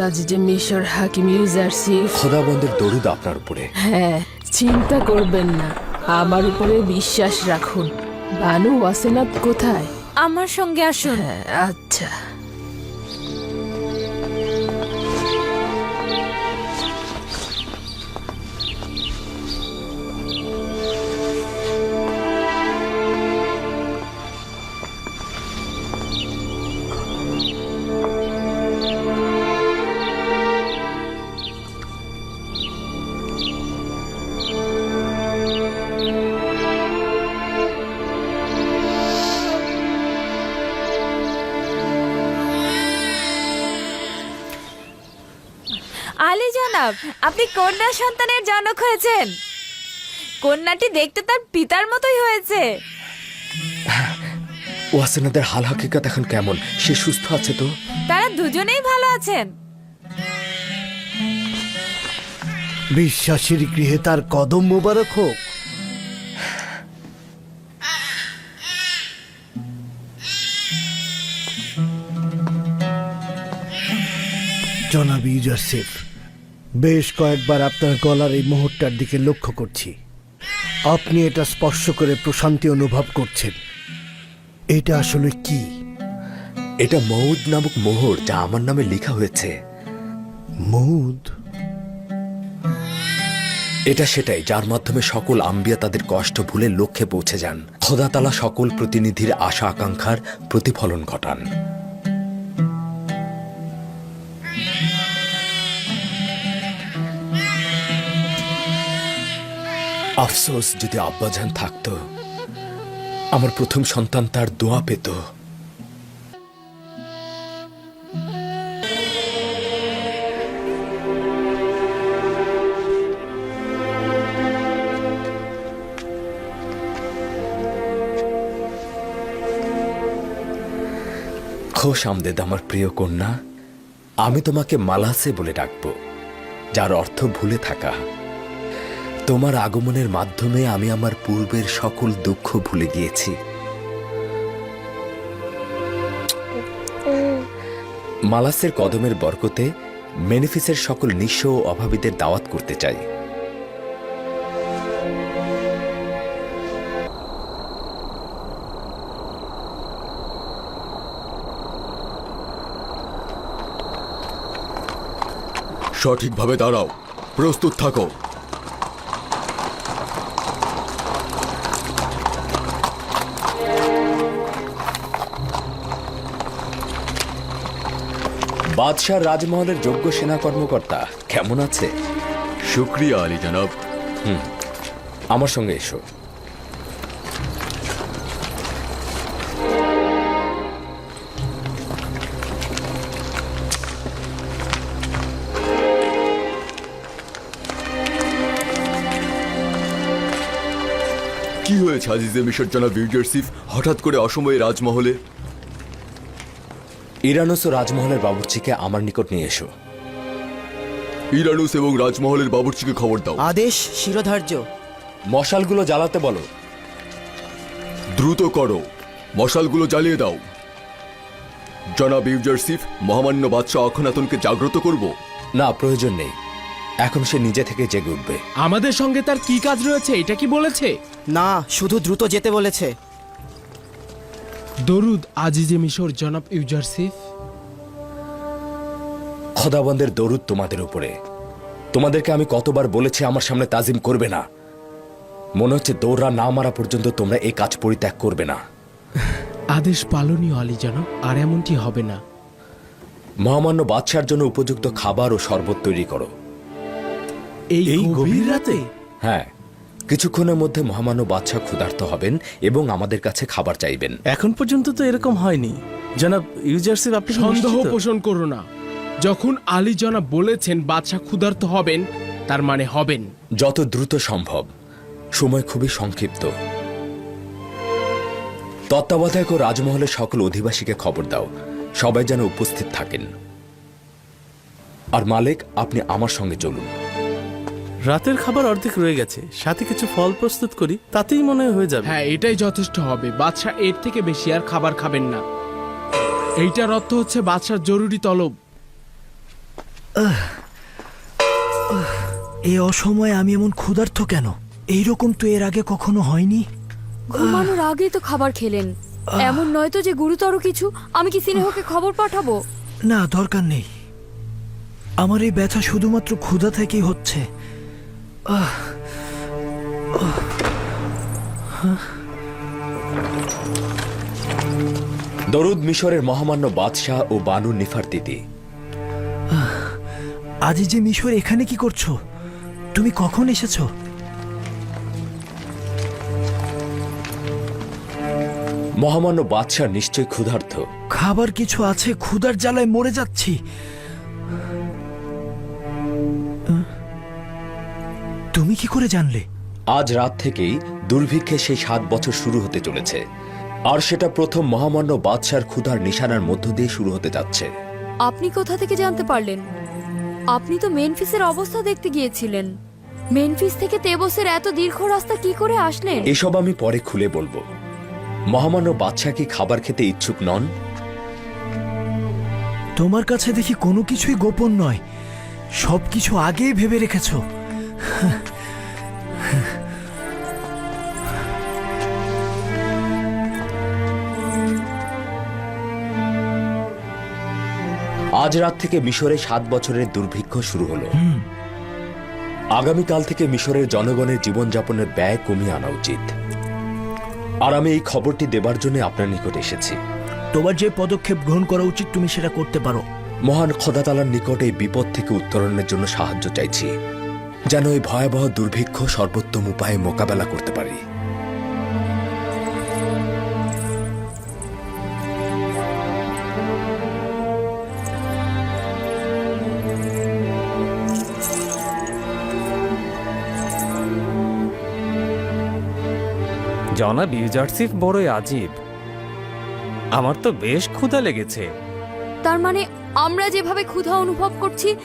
আজ যে মিশর হাকিম ইউজারসিফ খোদাবন্দের দরুদ আপনার উপরে। হ্যাঁ চিন্তা করবেন না। আমার উপরে বিশ্বাস রাখুন। বানু ওয়াসেনাত কোথায়? আমার সঙ্গে আসুন। হ্যাঁ, আচ্ছা। জনাব আপনি কন্যা সন্তানের জনক হয়েছেন। কন্যাটি দেখতে তার পিতার মতোই হয়েছে। ওয়াসেনাদের হাল হাকিকাত এখন কেমন? সে সুস্থ আছে তো? তারা দুজনেই ভালো আছেন। বিশ্বাসীর গৃহে তার কদম মোবারক হোক। জনাব ইউজারসিফ বেশ কয়েকবার আপনার গলার এই মুহূর্তটার দিকে লক্ষ্য করছি। আপনি এটা স্পর্শ করে প্রশান্তি অনুভব করছেন। এটা আসলে কি? এটা মৌদ নামক মোহর যা আমার নামে লেখা হয়েছে। মৌদ? এটা সেটাই যার মাধ্যমে সকল আম্বিয়া তাদের কষ্ট ভুলে লক্ষ্যে পৌঁছে যান। খোদাতালা সকল প্রতিনিধির আশা আকাঙ্ক্ষার প্রতিফলন ঘটান। আফসোস যদি আব্বাজান থাকতো, আমার প্রথম সন্তান তার দোয়া পেত। খোশ আমদেদ, আমার প্রিয় কন্যা, আমি তোমাকে মালাসে বলে ডাকব, যার অর্থ ভুলে থাকা। তোমার আগমনের মাধ্যমে আমি আমার পূর্বের সকল দুঃখ ভুলে গিয়েছি। মালাসের কদমের বরকতে মেনিফিসের সকল নিঃস্ব ও অভাবীদের দাওয়াত করতে চাই। সঠিকভাবে দাঁড়াও। প্রস্তুত থাকো। বাদশাহ রাজমহলের যোগ্য সেনা কর্মকর্তা কেমন আছে? শুক্রিয়া আলী জনাব। আমার সঙ্গে এসো। কি হয়েছে আজিজে মিশর জনাব ইউজারসিফ হঠাৎ করে অসময়ে রাজমহলে? ইরানুস ও রাজমহলের বাবুর্চিকে আমার নিকট নিয়ে এসো। ইরানুস এবং রাজমহলের বাবুর্চিকে খবর দাও। আদেশ শিরোধার্য। মশালগুলো জ্বালাতে বলো। দ্রুত করো। মশালগুলো জ্বালিয়ে দাও। জনাব ইউজারসিফ মহামান্য বাদশাহ অখনাতনকে জাগ্রত করব? না প্রয়োজন নেই। এখন সে নিজে থেকে জেগে উঠবে। আমাদের সঙ্গে তার কি কাজ রয়েছে এটা কি বলেছে? না শুধু দ্রুত যেতে বলেছে। দরুদ আজিজে মিশর জনাব ইউজারসিফ খদাবন্দের দরুদ তোমাদের উপরে। তোমাদেরকে আমি কতবার বলেছি আমার সামনে তাজিম করবে না। মনে হচ্ছে দৌড়া না মারা পর্যন্ত তোমরা এই কাজ পরিত্যাগ করবে না। আদেশ পালনীয় আলী জনাব আর এমনটি হবে না। মহামান্য বাদশার জন্য উপযুক্ত খাবার ও শরবত তৈরি করো। এই গভীর রাতে? হ্যাঁ। কিছুক্ষণের মধ্যে মহামান্য বাদশাহ ক্ষুধার্ত হবেন এবং আমাদের কাছে খাবার চাইবেন। এখন পর্যন্ত তো এরকম হয়নি। জনাব ইউজার্সের আপনি সন্দেহ পোষণ করো না। যখন আলী জনাব বলেছেন বাদশাহ ক্ষুধার্ত হবেন তার মানে হবেন। যত দ্রুত সম্ভব। সময় খুবই সংক্ষিপ্ত। তত্ত্বাবধায়ক ও রাজমহলের সকল অধিবাসীকে খবর দাও। সবাই যেন উপস্থিত থাকেন। আর মালিক আপনি আমার সঙ্গে চলুন। রাতের খাবার অর্ধেক রয়ে গেছে সাথে কিছু ফল প্রস্তুত করি তাতেই মনে হয় হয়ে যাবে। হ্যাঁ এটাই যথেষ্ট হবে। বাদশাহ এর থেকে বেশি আর খাবার খাবেন না। এইটার অর্থ হচ্ছে বাদশার জরুরি তলব। এই অসময়ে আমি এমন ক্ষুধার্ত কেন? এই রকম তো এর আগে কখনো হয়নি। ঘুমানোর আগেই তো খাবার খেলেন। এমন নয় তো যে গুরুতর কিছু? আমি কি সিনেহকে খবর পাঠাবো? না দরকার নেই। আমার এই ব্যথা শুধুমাত্র ক্ষুধা থেকেই হচ্ছে। দরুদ মিশরের মহামান্য বাদশাহ ও বানু নিফার নিফারতিতি আজি যে মিশর এখানে কি করছ? তুমি কখন এসেছ? মহামান্য বাদশাহ নিশ্চয় ক্ষুধার্ত। খাবার কিছু আছে ক্ষুধার জ্বালায় মরে যাচ্ছি। তুমি কি করে জানলে? আজ রাত থেকেই দুর্ভিক্ষে সেই সাত বছর শুরু হতে চলেছে। আর সেটা প্রথম মহামান্য বাদশার ক্ষুধার নিশানার মধ্য দিয়ে শুরু হতে যাচ্ছে। আপনি কোথা থেকে জানতে পারলেন? আপনি তো মেনফিসের অবস্থা দেখতে গিয়েছিলেন। মেনফিস থেকে তেবসের এত দীর্ঘ রাস্তা কি করে আসলেন? এসব আমি পরে খুলে বলব। মহামান্য বাদশাহ কি খাবার খেতে ইচ্ছুক নন? তোমার কাছে দেখি কোনো কিছুই গোপন নয়। সবকিছু আগেই ভেবে রেখেছো। আজ রাত থেকে মিশরে সাত বছরের দুর্ভিক্ষ শুরু হলো। আগামীকাল থেকে মিশরের জনগণের জীবনযাপনের ব্যয় কমিয়ে আনা উচিত। আর আমি এই খবরটি দেবার জন্য আপনার নিকট এসেছি। তোমার যে পদক্ষেপ গ্রহণ করা উচিত তুমি সেটা করতে পারো। মহান খোদাতালার নিকট এই বিপদ থেকে উত্তরণের জন্য সাহায্য চাইছি যেন এই ভয়াবহ দুর্ভিক্ষ সর্বোত্তম উপায়ে মোকাবেলা করতে পারি। জনাব ইউজারসিফ বড়ই আজীব। আমার তো বেশ ক্ষুধা লেগেছে। তার মানে আমরা যেভাবে ক্ষুধা অনুভব করছি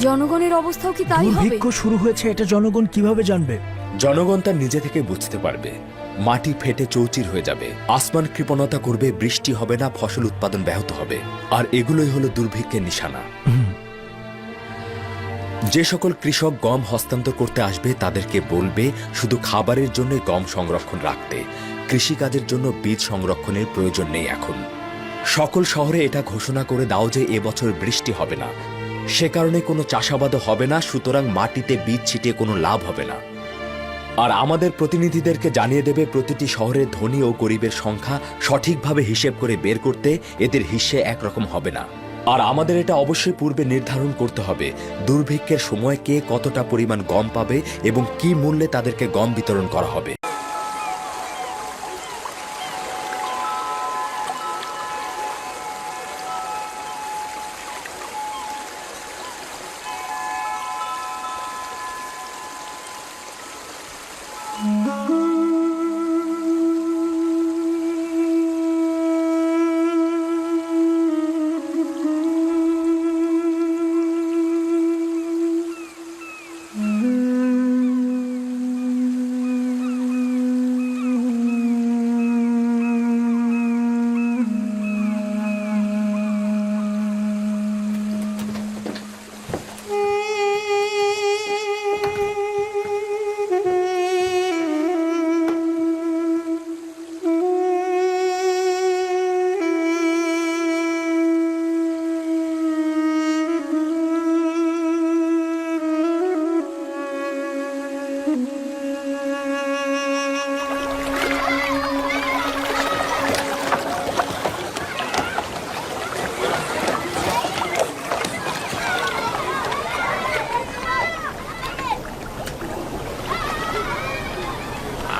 জনগণের অবস্থাও কি তাই হবে? দুর্ভিক্ষ শুরু হয়েছে এটা জনগণ কীভাবে জানবে? জনগণ তার নিজে থেকে বুঝতে পারবে। মাটি ফেটে চৌচির হয়ে যাবে। আসমান কৃপণতা করবে বৃষ্টি হবে না ফসল উৎপাদন ব্যাহত হবে। আর এগুলোই হলো দুর্ভিক্ষের নিশানা। যে সকল কৃষক গম হস্তান্তর করতে আসবে, তাদেরকে বলবে, শুধু খাবারের জন্য গম সংরক্ষণ রাখতে। কৃষিকাজের জন্য বীজ সংরক্ষণের প্রয়োজন নেই এখন। সকল শহরে এটা ঘোষণা করে দাও যে এবছর বৃষ্টি হবে না। সে কারণে কোনো চাষাবাদও হবে না, সুতরাং মাটিতে বীজ ছিটিয়ে কোনো লাভ হবে না। আর আমাদের প্রতিনিধিদেরকে জানিয়ে দেবে, প্রতিটি শহরের ধনী ও গরিবের সংখ্যা সঠিকভাবে হিসেব করে বের করতে এদের হিসে একরকম হবে না। আর আমাদের এটা অবশ্যই পূর্বে নির্ধারণ করতে হবে। দুর্ভিক্ষের সময় কে কতটা পরিমাণ গম পাবে এবং কি মূল্যে তাদেরকে গম বিতরণ করা হবে।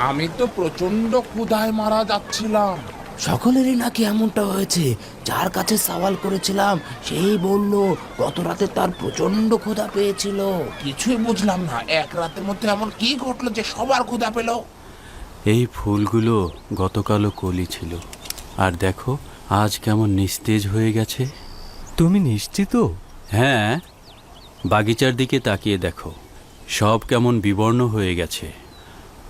আমি তো প্রচণ্ড ক্ষুধায় মারা যাচ্ছিলাম। সকলেরই নাকি এমনটা হয়েছে? যার কাছে সওয়াল করেছিলাম সেই বলল গত রাতে তার প্রচণ্ড ক্ষুধা পেয়েছিল। কিছুই বুঝলাম না। এক রাতের মধ্যে এমন কি ঘটলো যে সবার ক্ষুধা পেল? এই ফুলগুলো গতকালও কলি ছিল। আর দেখো আজ কেমন নিস্তেজ হয়ে গেছে। তুমি নিশ্চিত? হ্যাঁ বাগিচার দিকে তাকিয়ে দেখো। সব কেমন বিবর্ণ হয়ে গেছে।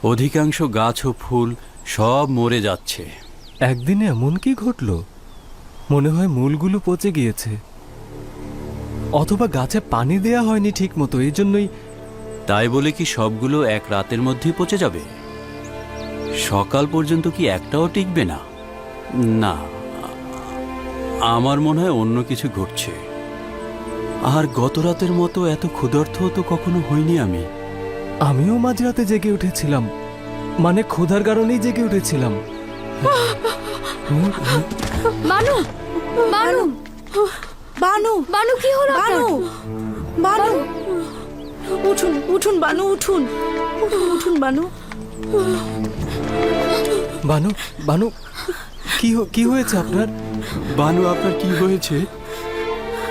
অধিকাংশ গাছ ও ফুল সব মরে যাচ্ছে। একদিনে এমন কি ঘটলো? মনে হয় মূলগুলো পচে গিয়েছে। অথবা গাছে পানি দেয়া হয়নি ঠিক মতো এই জন্যই তাই বলে কি সবগুলো এক রাতের মধ্যেই পচে যাবে? সকাল পর্যন্ত কি একটাও টিকবে না? না। আমার মনে হয় অন্য কিছু ঘটছে। আর গত রাতের মতো এত ক্ষুধার্থ তো কখনো হইনি আমি। আমিও মাঝরাতে জেগে উঠেছিলাম। মানে ক্ষুধার কারণেই জেগে উঠেছিলাম। বানু বানু। বানু বানু কি হলো বানু বানু। উঠুন উঠুন বানু উঠুন উঠুন। উঠুন বানু। বানু বানু কি হ- কি হয়েছে আপনার? বানু আপনার কি হয়েছে?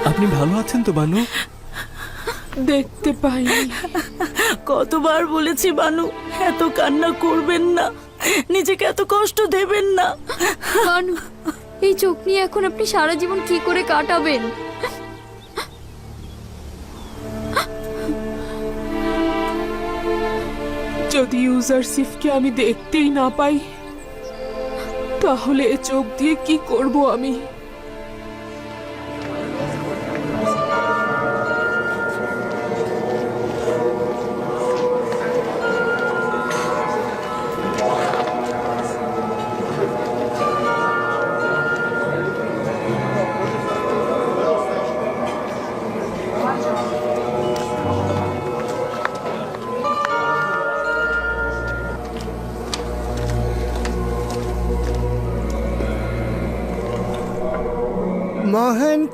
আপনি ভালো আছেন তো বানু? দেখতে পাইনি। কতবার বলেছি বানু এত কান্না করবেন না। নিজেকে এত কষ্ট দেবেন না। বানু এই চোখ নিয়ে এখন আপনি সারা জীবন কি করে কাটাবেন? যদি ইউজারশিপকে আমি দেখতেই না পাই তাহলে এ চোখ দিয়ে কি করব আমি?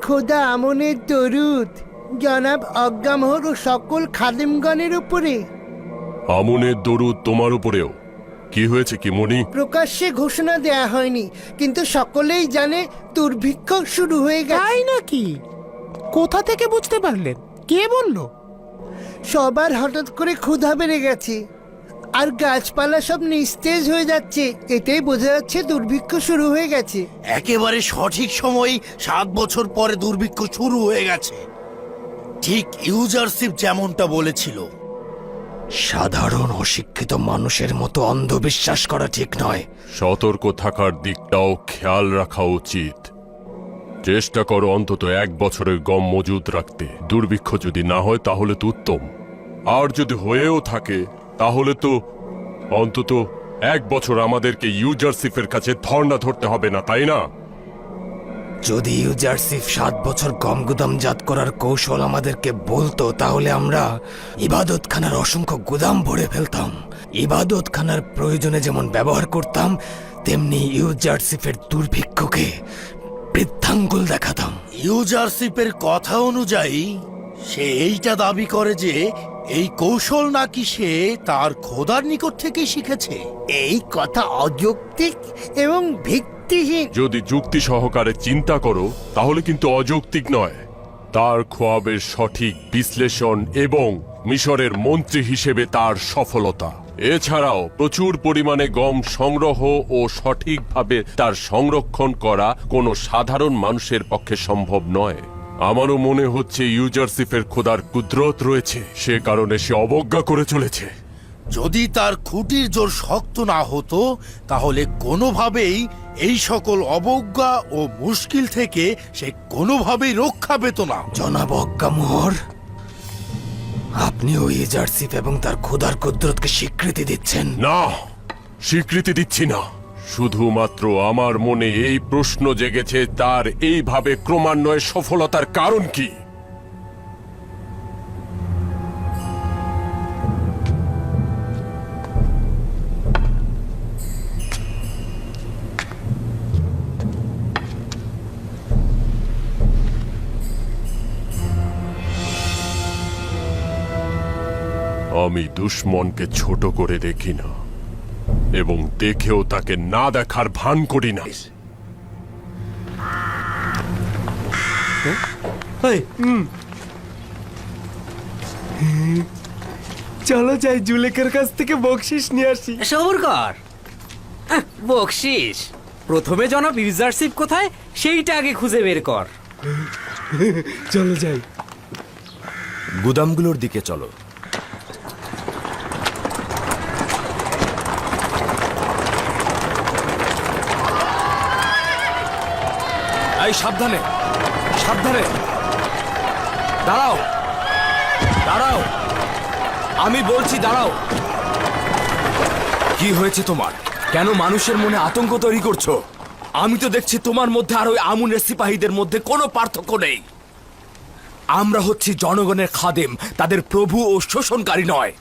খোদা আমনের দরুদ। জনাব অজ্ঞামহর ও সকল খাদেমগণের উপরে। আমনের দরুদ তোমার উপরেও। কি হয়েছে কি মনি প্রকাশ্যে ঘোষণা দেয়া হয়নি কিন্তু সকলেই জানে দুর্ভিক্ষ শুরু হয়ে গেছে। তাই নাকি? কোথা থেকে বুঝতে পারলেন? কে বলল? সবার হঠাৎ করে ক্ষুধা বেড়ে গেছে। আর গাছপালা সব নিস্তেজ হয়ে যাচ্ছে এটাই বোঝা যাচ্ছে দুর্ভিক্ষ শুরু হয়ে গেছে। একেবারে সঠিক সময় সাত বছর পরে দুর্ভিক্ষ শুরু হয়ে গেছে। ঠিক ইউজারশিপ যেমনটা বলেছিল। সাধারণ অশিক্ষিত মানুষের মতো অন্ধবিশ্বাস করা ঠিক নয়। সতর্ক থাকার দিকটাও খেয়াল রাখা উচিত। চেষ্টা করো অন্তত এক বছরের গম মজুদ রাখতে। দুর্ভিক্ষ যদি না হয় তাহলে তো উত্তম। আর যদি হয়েও থাকে তাহলে তো অন্তত এক বছর আমাদেরকে ইউজারশিপের কাছে ধর্ণা ধরতে হবে না তাই না? যদি ইউজারশিপ সাত বছর গম গুদামজাত করার কৌশল আমাদেরকে বলতো তাহলে আমরা ইবাদতখানার অসংখ্য গুদাম ভরে ফেলতাম। ইবাদতখানার প্রয়োজনে যেমন ব্যবহার করতাম তেমনি ইউজারশিপের দুর্ভিক্ষকে বৃদ্ধাঙ্গুল দেখাতাম। ইউজারশিপের কথা অনুযায়ী সে এইটা দাবি করে যে এই কৌশল নাকি সে তার খোদার নিকট থেকেই শিখেছে? এই কথা অযৌক্তিক এবং ভিত্তিহীন। যদি যুক্তি সহকারে চিন্তা করো তাহলে কিন্তু অযৌক্তিক নয়। তার খোয়াবের সঠিক বিশ্লেষণ এবং মিশরের মন্ত্রী হিসেবে তার সফলতা। এছাড়াও প্রচুর পরিমাণে গম সংগ্রহ ও সঠিকভাবে তার সংরক্ষণ করা কোনো সাধারণ মানুষের পক্ষে সম্ভব নয়। আমারও মনে হচ্ছে ইউজারশিপের খোদার কুদরত রয়েছে। সে কারণে সে অবজ্ঞা করে চলেছে। যদি তার খুঁটির জোর শক্ত না হতো তাহলে কোনোভাবেই এই সকল অবজ্ঞা ও মুশকিল থেকে সে কোনোভাবেই রক্ষা পেত না। জনাব অজ্ঞামোহর আপনি ওই জার্সিপ এবং তার ক্ষুধার কুদরতকে স্বীকৃতি দিচ্ছেন। না স্বীকৃতি দিচ্ছি না। শুধুমাত্র আমার মনে এই প্রশ্ন জেগেছে, তার এইভাবে ক্রমান্বয়ে সফলতার কারণ কি? আমি দুশ্মনকে ছোট করে দেখি না। এবং দেখেও তাকে না দেখার ভান করি না। চলো যাই জুলেকের কাছ থেকে বকশিস নিয়ে আসি। সবর কর। আহ, বকশিস। প্রথমে জনাব ইউজারশিপ কোথায় সেইটা আগে খুঁজে বের কর। চলো যাই। গুদামগুলোর দিকে চলো। এই সাবধানে। সাবধানে। দাঁড়াও। দাঁড়াও। আমি বলছি দাঁড়াও। কি হয়েছে তোমার? কেন মানুষের মনে আতঙ্ক তৈরি করছ? আমি তো দেখছি তোমার মধ্যে আর ওই আমুনের সিপাহীদের মধ্যে কোনো পার্থক্য নেই। আমরা হচ্ছি জনগণের খাদেম তাদের প্রভু ও শোষণকারী নয়।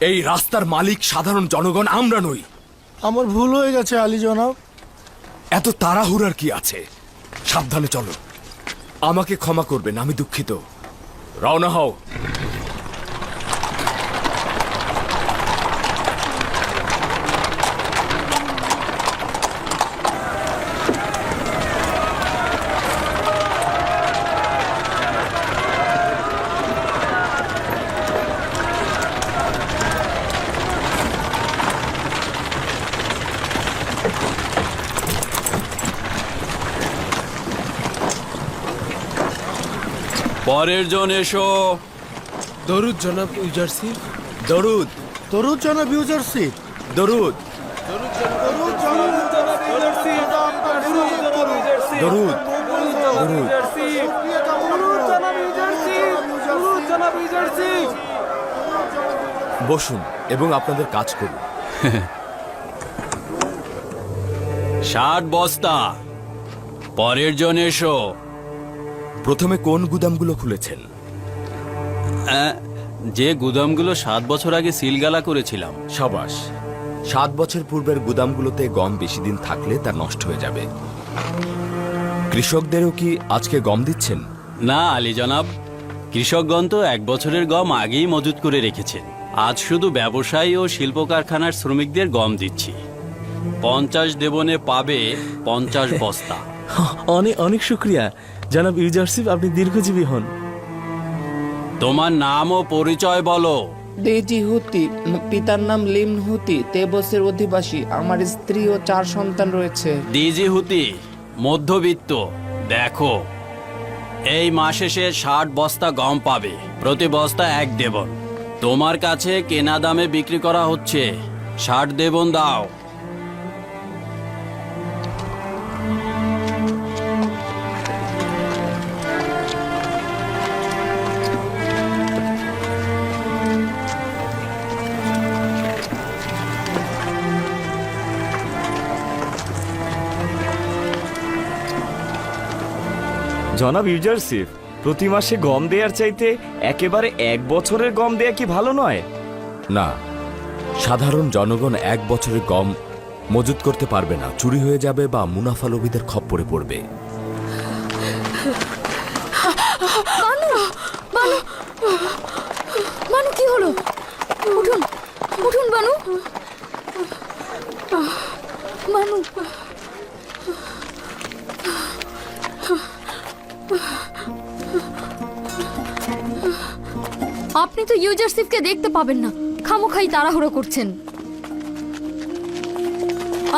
এই রাস্তার মালিক সাধারণ জনগণ আমরা নই। আমার ভুল হয়ে গেছে আলী জনাব। এত তাড়াহুড়ার কি আছে? সাবধানে চলো। আমাকে ক্ষমা করবেন আমি দুঃখিত। রওনা হও। পরের জন এসো। দরুদ জনাব ইউজারশিপ দরুদ। তরুণ জনাব ইউজারশিপ দরুদ। দরুদ দরুদ বসুন এবং আপনাদের কাজ করুন। ষাট বস্তা। পরের জন এসো। প্রথমে কোন গুদামগুলো খুলেছেন? যে গুদামগুলো সাত বছর আগে সিলগালা করেছিলাম। সাবাস সাত বছর পূর্বের গুদামগুলোতে গম বেশি দিন থাকলে তা নষ্ট হয়ে যাবে। কৃষকদেরও কি আজকে গম দিচ্ছেন? না আলী জনাব কৃষকগণ তো এক বছরের গম আগেই মজুত করে রেখেছেন। আজ শুধু ব্যবসায়ী ও শিল্প কারখানার শ্রমিকদের গম দিচ্ছি। পঞ্চাশ দেবনে পাবে পঞ্চাশ বস্তা। অনেক অনেক শুক্রিয়া। জনাব ইউজারশিপ আপনি দীর্ঘজীবী হন। তোমার নাম ও পরিচয় বলো। দেজি হুতি পিতার নাম লিম হুতি তেবসের অধিবাসী। আমার স্ত্রী ও চার সন্তান রয়েছে। দিজি হুতি মধ্যবিত্ত দেখো এই মাস শেষে ষাট বস্তা গম পাবে প্রতি বস্তা এক দেবন। তোমার কাছে কেনা দামে বিক্রি করা হচ্ছে ষাট দেবন দাও। জনাব ইউজারশিপ প্রতি মাসে গম দেওয়ার চাইতে একেবারে এক বছরের গম দেয়া কি ভালো নয়? না, সাধারণ জনগণ এক বছরের গম মজুত করতে পারবে না, চুরি হয়ে যাবে বা মুনাফা লোভীদের খপ্পরে পড়বে। কি হলো? উঠুন উঠুন বানু আপনি তো ইউজারশিপকে দেখতে পাবেন না। খামোখাই তাড়াহুড়ো করছেন।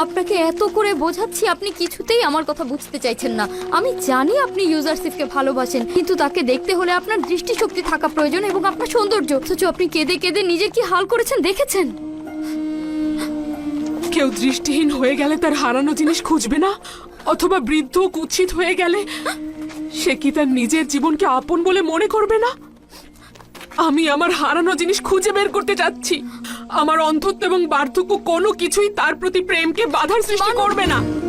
আপনাকে এত করে বোঝাচ্ছি, আপনি কিছুতেই আমার কথা বুঝতে চাইছেন না। আমি জানি আপনি ইউজারশিপকে ভালোবাসেন, কিন্তু তাকে দেখতে হলে আপনার দৃষ্টিশক্তি থাকা প্রয়োজন এবং আপনার সৌন্দর্য। অথচ আপনি কেঁদে কেঁদে নিজে কি হাল করেছেন দেখেছেন? কেউ দৃষ্টিহীন হয়ে গেলে তার হারানো জিনিস খুঁজবে না? অথবা বৃদ্ধ কুৎসিত হয়ে গেলে সে কি তার নিজের জীবনকে আপন বলে মনে করবে না? আমি আমার হারানো জিনিস খুঁজে বের করতে চাচ্ছি আমার অন্ধত্ব এবং বার্ধক্য কোনো কিছুই তার প্রতি প্রেমকে বাধার সৃষ্টি করবে না।